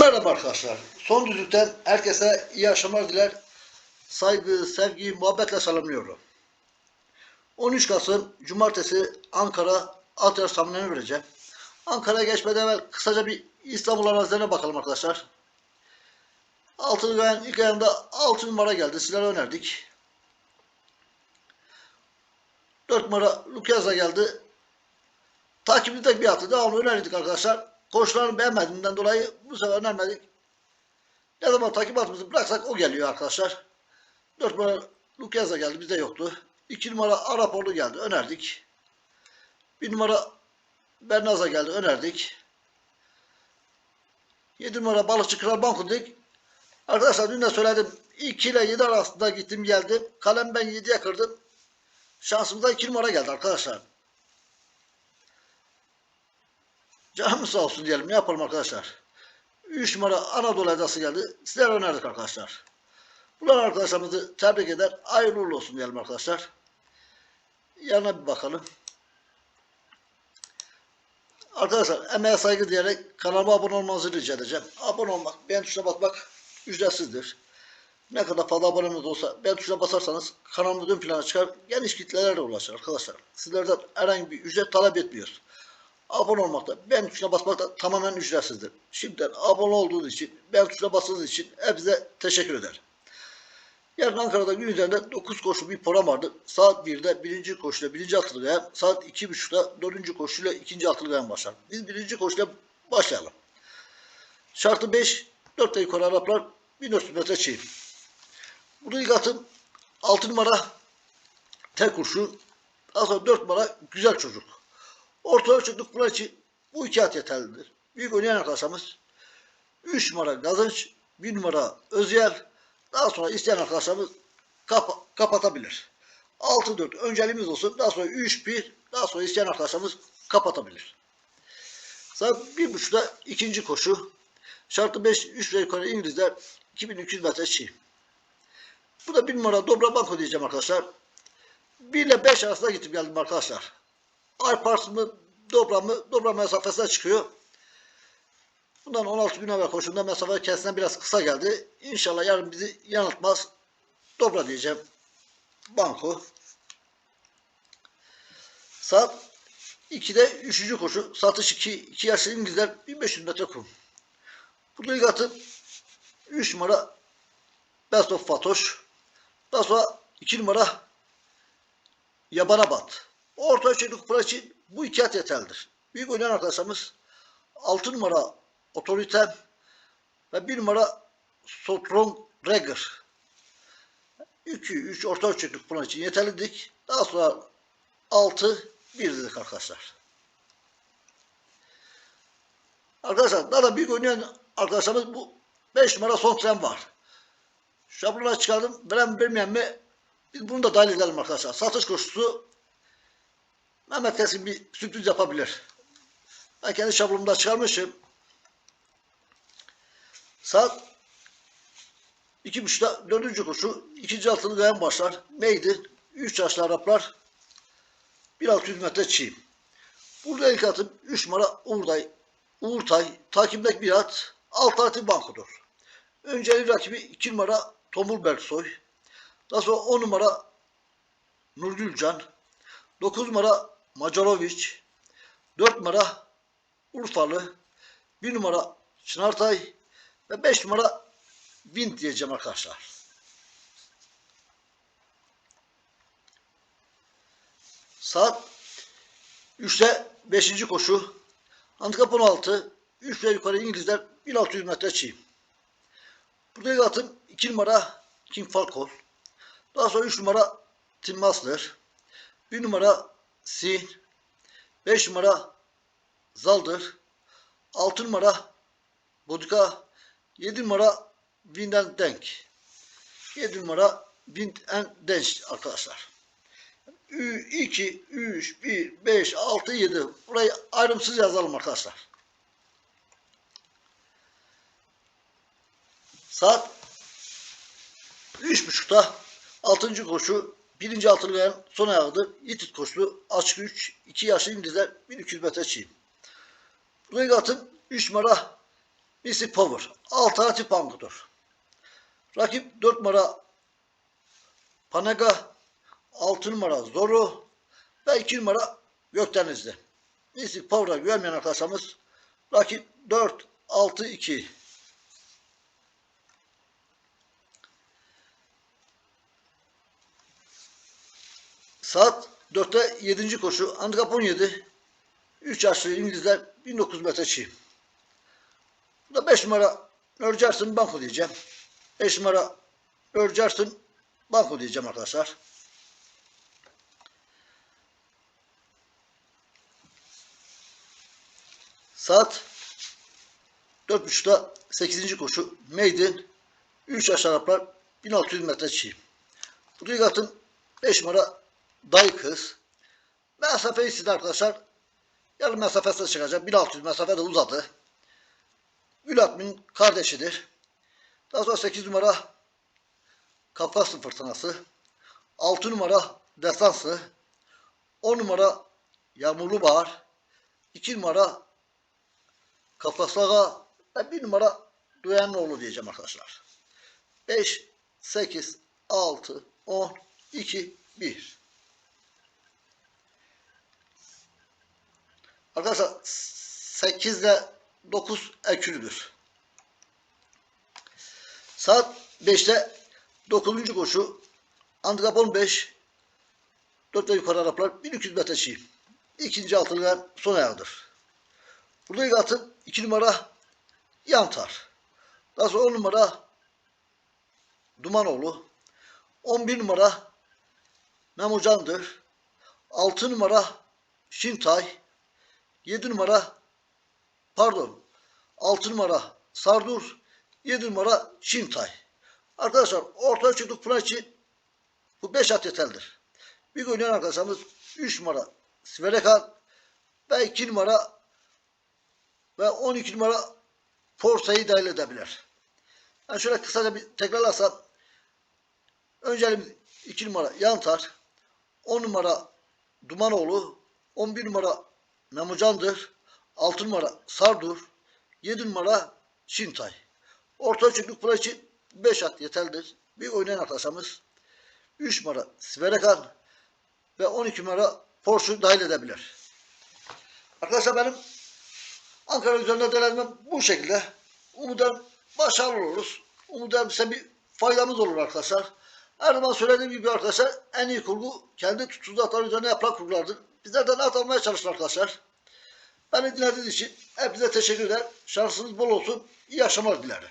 Merhaba arkadaşlar. Son düzlükten herkese iyi akşamlar diler. Saygı, sevgi, muhabbetle selamlıyorum. 13 Kasım Cumartesi Ankara at yarış tahminlerini vereceğim. Ankara'ya geçmeden evvel kısaca bir İstanbul arazilerine bakalım arkadaşlar. Altılı Gayen ilk ayında 6 numara geldi. Sizlere önerdik. 4 numara Lukaza geldi. Takipte bir atı devamlı önerdik arkadaşlar. Koşularını beğenmediğinden dolayı bu sefer önermedik. Ne zaman takip atımızı bıraksak o geliyor arkadaşlar. 4 numara Lukaza geldi bizde yoktu. 2 numara Araporlu geldi önerdik. 1 numara Bernaza geldi önerdik. 7 numara Balıkçı Kral Banko dedik. Arkadaşlar dün de söyledim. 2 ile 7 arasında gittim geldim. Kalem ben 7'ye kırdım. Şansımıza 2 numara geldi arkadaşlar. Canımız sağ olsun diyelim. Ne yapalım arkadaşlar? 3 numara Anadolu Edası geldi. Sizlere önerdik arkadaşlar. Bunlar arkadaşlarımızı tebrik eder. Hayırlı olsun diyelim arkadaşlar. Yanına bir bakalım. Arkadaşlar emeğe saygı diyerek kanalıma abone olmanızı rica edeceğim. Abone olmak, beğen tuşuna basmak ücretsizdir. Ne kadar fazla abonemiz olsa beğen tuşuna basarsanız kanalımız ön plana çıkar. Geniş kitlelere ulaşır arkadaşlar. Sizlerden herhangi bir ücret talep etmiyoruz. Abone olmak da beğen tuşuna basmak da tamamen ücretsizdir. Şimdiden abone olduğunuz için, beğen tuşuna bastığınız için hepinize teşekkür ederim. Yarın Ankara'da gün üzerinde 9 koşu bir program vardı. Saat 1'de birinci koşuyla birinci altılı gayen, saat 2.30'da dördüncü koşuyla ikinci altılı gayen başlar. Biz birinci koşuyla başlayalım. Şartı 5, 4 yukarı Araplar 1400 metre çiğ. Burada ilk atım 6 numara tek kurşun. Daha sonra 4 numara güzel çocuk. Orta ölçüklük bunlar için bu iki at yeterlidir. Büyük oynayan arkadaşlarımız 3 numara Gazınç, 1 numara Özyel, daha sonra isteyen arkadaşlarımız kapa- kapatabilir. 6-4 önceliğimiz olsun. Daha sonra 3-1, daha sonra isteyen arkadaşlarımız kapatabilir. Saat 1.30'da ikinci koşu. Şartı 5, 3 ve yukarı İngilizler 2200 metre çiğ. Bu da bir numara Dobra Banko diyeceğim arkadaşlar. 1 ile 5 arasında gittim geldim arkadaşlar. Alpars mı Dobra mı? Dobra mesafesine çıkıyor. Bundan 16 gün evvel koşunda mesafe kendisine biraz kısa geldi. İnşallah yarın bizi yanıltmaz. Dobra diyeceğim. Banko. Saat 2'de 3. koşu. Satış 2. 2 yaşlı İngilizler 1500 metre kum. Bu ilk atım 3 numara Best of Fatoş. Daha sonra 2 numara Yabana Bat. Orta ölçekli kupra için bu iki yeterlidir. Büyük oynayan arkadaşlarımız 6 numara Otorite ve 1 numara Strong Regger. 2 3 orta ölçekli kupra için yeterlidik. Daha sonra 6 1 dedik arkadaşlar. Arkadaşlar daha da büyük oynayan arkadaşlarımız bu 5 numara son tren var. Şablona çıkardım. Veren bilmeyen mi? Biz bunu da dahil edelim arkadaşlar. Satış koşusu Mehmet Keskin bir sürpriz yapabilir. Ben kendi şablonumda çıkarmışım. Saat iki buçukta dördüncü koşu. ikinci altılı gayen başlar. Neydi? Üç yaşlı Araplar. 1600 metre çiğ. Burada ilk atım 3 numara Uğurday. Uğurtay. Takimdeki bir at. Alternatif bankodur. Önceli rakibi 2 numara Tomul Berksoy. Daha sonra 10 numara Nurgülcan. 9 numara Macaroviç. 4 numara Urfalı. 1 numara Çınartay. Ve 5 numara Vint diyeceğim arkadaşlar. Saat 3'te 5. koşu. Handikap 16. 3 ve yukarı İngilizler 1600 metre çiğ. Burada ilk atım 2 numara King Falcon. Daha sonra 3 numara Tim Masler. 1 numara Sin. 5 numara Zaldır. 6 numara Bodika. 7 numara Wind Denk. 7 numara Wind Denk arkadaşlar. 2, 3, 1, 5, 6, 7. Burayı ayrımsız yazalım arkadaşlar. Saat 3.30'da 6. koşu 1. altılı son ayağıdır. Yitit koşulu açık 3 2 yaşlı İngilizler 1200 metre çiğ. Buraya atın 3 numara Mystic Power. Alternatif bankodur. Rakip 4 numara Panega, 6 numara Zoru ve 2 numara Gökdenizli. Mystic Power'a güvenmeyen arkadaşlarımız rakip 4, 6, 2. Saat 4'te 7. koşu. Handikap 17. 3 yaşlı İngilizler 1900 metre çiğ. Bu da 5 numara Örcersin Banko diyeceğim. 5 numara Örcersin Banko diyeceğim arkadaşlar. Saat 4.30'da 8. koşu Maiden 3 aşağı Araplar 1600 metre çiğ. Bu Rigat'ın 5 numara Dayı Kız. Mesafeyi size arkadaşlar yarım mesafesine çıkacak. 1600 mesafe de uzadı. Gülatmin kardeşidir. Daha sonra 8 numara Kafkaslı Fırtınası. 6 numara Destansı. 10 numara Yağmurlu Bahar. 2 numara Kafkaslaga ve 1 numara Duyanlıoğlu diyeceğim arkadaşlar. 5, 8, 6, 10, 2, 1. Arkadaşlar 8 ile 9 ekülüdür. Saat 5'te 9. koşu Handikap 15 4 ve yukarı Araplar 1200 metre çiğ. İkinci altılıdan son ayağıdır. Burada ilk atın 2 numara Yantar. Daha sonra 10 numara Dumanoğlu. 11 numara Memocan'dır. 6 numara Şintay. 7 numara pardon 6 numara Sardur 7 numara Şintay. Arkadaşlar ortaya çıktık için bu 5 at yeterlidir. Bir oynayan arkadaşlarımız 3 numara Sverekan ve 2 numara ve 12 numara Forsa'yı dahil edebilir. Ben şöyle kısaca bir tekrarlarsam önceliğimiz 2 numara Yantar 10 numara Dumanoğlu 11 numara Memucan'dır. 6 numara Sardur. 7 numara Şintay. Orta ölçeklük para için 5 at yeterlidir. Bir oynayan arkadaşımız 3 numara Sverekan ve 12 numara Porsche dahil edebilir. Arkadaşlar benim Ankara üzerinde değerlendirmem bu şekilde. Umudan başarılı oluruz. Umudan size bir faydamız olur arkadaşlar. Her söylediğim gibi arkadaşlar en iyi kurgu kendi tutsuzlukları üzerine yapılan kurgulardır. Bizlerden at almaya çalışın arkadaşlar. Beni dinlediğiniz için hepinize teşekkür eder. Şansınız bol olsun. İyi akşamlar dilerim.